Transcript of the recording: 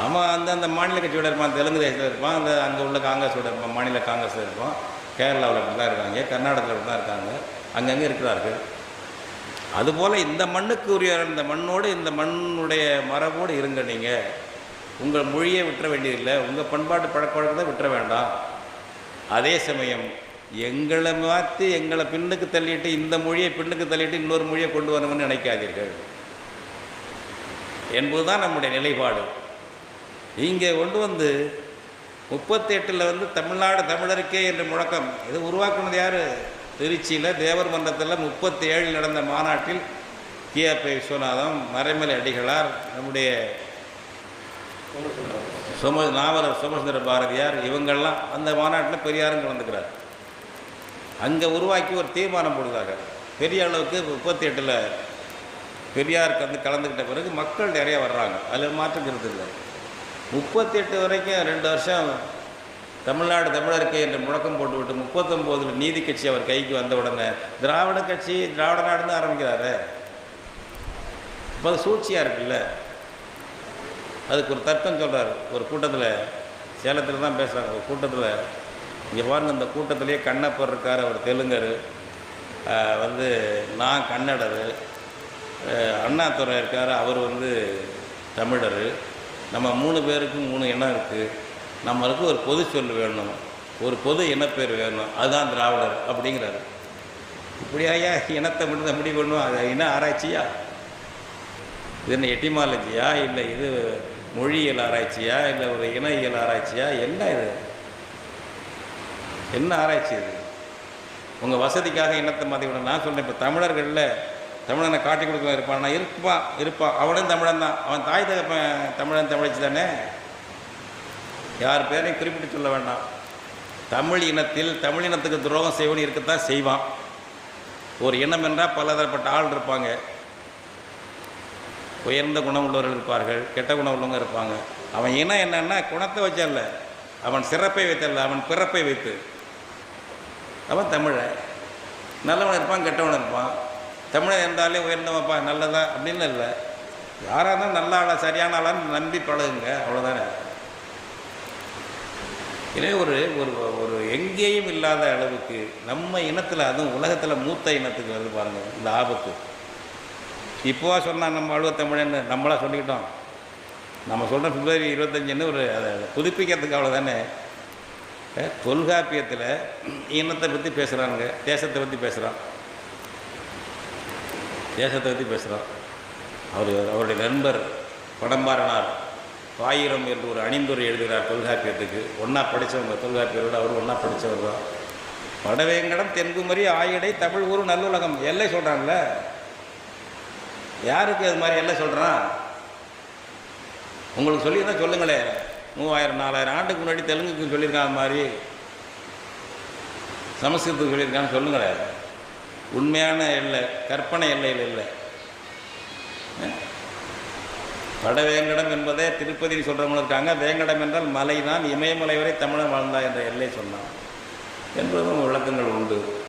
அவன் அந்த அந்த மாநில கட்சியோட இருப்பான் தெலுங்கு தேசத்தில் இருப்பான் அந்த அங்கே உள்ள காங்கிரஸோட இருப்பான் மாநில காங்கிரஸில் இருப்பான். கேரளாவில் இப்படி தான் இருக்காங்க கர்நாடகாவில் இப்படி தான் இருக்காங்க. அங்கங்கே இருக்கிறார்கள். அதுபோல் இந்த மண்ணுக்கு உரிய இந்த மண்ணோடு இந்த மண்ணுடைய மரபோடு இருங்க நீங்கள் உங்கள் மொழியை விட்டுற வேண்டியதில்லை உங்கள் பண்பாட்டு பழக்க வழக்கத்தை விட்டுற வேண்டாம். அதே சமயம் எங்களை மாற்றி எங்களை பின்னுக்கு தள்ளிட்டு இந்த மொழியை பின்னுக்கு தள்ளிட்டு இன்னொரு மொழியை கொண்டு வரணும்னு நினைக்காதீர்கள். என்பதுதான் நம்முடைய நிலைப்பாடு. இங்கே கொண்டு வந்து முப்பத்தி எட்டில் வந்து தமிழ்நாடு தமிழருக்கே என்ற முழக்கம். இது உருவாக்குனது யார்? திருச்சியில் தேவர் மன்றத்தில் முப்பத்தி ஏழில் நடந்த மாநாட்டில் கிஆர்பி விஸ்வநாதம் மறைமலை அடிகளார் நம்முடைய சும நாவலர் சோமசுந்தர பாரதியார் இவங்கெல்லாம் அந்த மாநாட்டில் பெரியாரும் கலந்துக்கிறார். அங்கே உருவாக்கி ஒரு தீர்மானம் போடுறாங்க. பெரிய அளவுக்கு முப்பத்தி எட்டில் பெரியாருக்கு வந்து கலந்துக்கிட்ட பிறகு மக்கள் நிறைய வர்றாங்க. அதில் மாற்றுக்கிறது இல்லை. முப்பத்தி எட்டு வரைக்கும் ரெண்டு வருஷம் தமிழ்நாடு தமிழருக்கு என்று முழக்கம் போட்டுவிட்டு முப்பத்தொம்போதில் நீதி கட்சி அவர் கைக்கு வந்த உடனே திராவிட கட்சி திராவிட நாடுன்னு ஆரம்பிக்கிறாரு. இப்போ அது சூழ்ச்சியாக இருக்குல்ல? அதுக்கு ஒரு தர்க்கம் சொல்கிறார் ஒரு கூட்டத்தில் சேலத்தில் தான் பேசுகிறாங்க ஒரு கூட்டத்தில் இங்கே பாருங்க இந்த கூட்டத்திலேயே கண்ணப்பர் இருக்கார் அவர் தெலுங்கர். வந்து நான் கன்னடர். ஆஹ் அண்ணாதுரை இருக்கார் அவர் வந்து தமிழர். நம்ம மூணு பேருக்கும் மூணு இனம் இருக்குது நம்மளுக்கு ஒரு பொது சொல் வேணும். ஒரு பொது இனப்பேர் வேணும். அதுதான் திராவிடர் அப்படிங்கிறாரு. இப்படி இனத்தை மட்டும் முடிவு பண்ணுவோம் அது இன ஆராய்ச்சியா? இது என்ன எட்டிமாலஜியா? இல்லை இது மொழியியல் ஆராய்ச்சியா? இல்லை ஒரு இன ஆராய்ச்சியா? என்ன இது? என்ன ஆராய்ச்சி இது? உங்கள் வசதிக்காக இனத்தை மாற்றி விட நான் சொல்கிறேன் இப்போ தமிழர்களில் தமிழனை காட்டி கொடுக்க இருப்பான் இருப்பான் இருப்பான் அவனும் தமிழன் தான். அவன் தாய் தகப்பன் தமிழன் தமிழிச்சு தானே? யார் பேரையும் குறிப்பிட்டு சொல்ல வேண்டாம். தமிழ் இனத்தில் தமிழ் இனத்துக்கு துரோகம் செய்வன் இருக்கத்தான் செய்வான். ஒரு இனம் என்றால் பலதரப்பட்ட ஆள் இருப்பாங்க. உயர்ந்த குணம் உள்ளவர்கள் இருப்பார்கள் கெட்ட குணம் உள்ளவங்க இருப்பாங்க. அவன் இனம் என்னன்னா குணத்தை வச்சல்ல. அவன் சிறப்பை வைத்தல்ல. அவன் பிறப்பை வைத்து. அவன் தமிழன். நல்லவன் இருப்பான் கெட்டவன் இருப்பான். தமிழன் இருந்தாலே உயர்ந்தவன்ப்பா நல்லதா அப்படின்னு இல்லை. யாராக இருந்தாலும் நல்ல ஆளா சரியான ஆளான்னு நம்பி பழகுங்க அவ்வளோதானே எனவே ஒரு ஒரு ஒரு எங்கேயும் இல்லாத அளவுக்கு நம்ம இனத்தில் அதுவும் உலகத்தில் மூத்த இனத்துக்கு வருது பாருங்கள் இந்த ஆபத்து. இப்போவா சொன்னால் நம்ம அழுவ தமிழன்னு நம்மளாக சொல்லிக்கிட்டோம். நம்ம சொல்கிற பிப்ரவரி இருபத்தஞ்சுன்னு ஒரு அதை புதுப்பிக்கிறதுக்கு அவ்வளோதானே தொல்காப்பியத்தில் இனத்தை பற்றி பேசுகிறாங்க தேசத்தை பற்றி பேசுகிறான் தேசத்தை பற்றி பேசுகிறார் அவர் அவருடைய நண்பர் படம்பாரனார் பாயிரம் என்று ஒரு அணிந்துரை எழுதுகிறார் தொல்காப்பியத்துக்கு. ஒன்றா படித்தவங்க தொல்காப்பியரோடு அவர் ஒன்றா படித்தவர் தான். வடவேங்கடம் தென்குமரி ஆயிடை தமிழ் ஊர் நல்லுலகம் எல்லை சொல்கிறான்ல யாருக்கு அது மாதிரி எல்லாம் சொல்கிறான் உங்களுக்கு சொல்லியிருந்தா சொல்லுங்களேன் மூவாயிரம் நாலாயிரம் ஆண்டுக்கு முன்னாடி தெலுங்குக்கு சொல்லியிருக்காங்க மாதிரி சமஸ்கிருதத்துக்கு சொல்லியிருக்கான்னு சொல்லுங்களேன் உண்மையான எல்லை கற்பனை எல்லையில் இல்லை. வடவேங்கடம் என்பதே திருப்பதி சொல்கிறவங்களும் இருக்காங்க. வேங்கடம் என்றால் மலை தான் இமயமலை வரை தமிழன் வாழ்ந்தா என்ற எல்லை சொன்னான். என்பதும் விளக்கங்கள் உண்டு.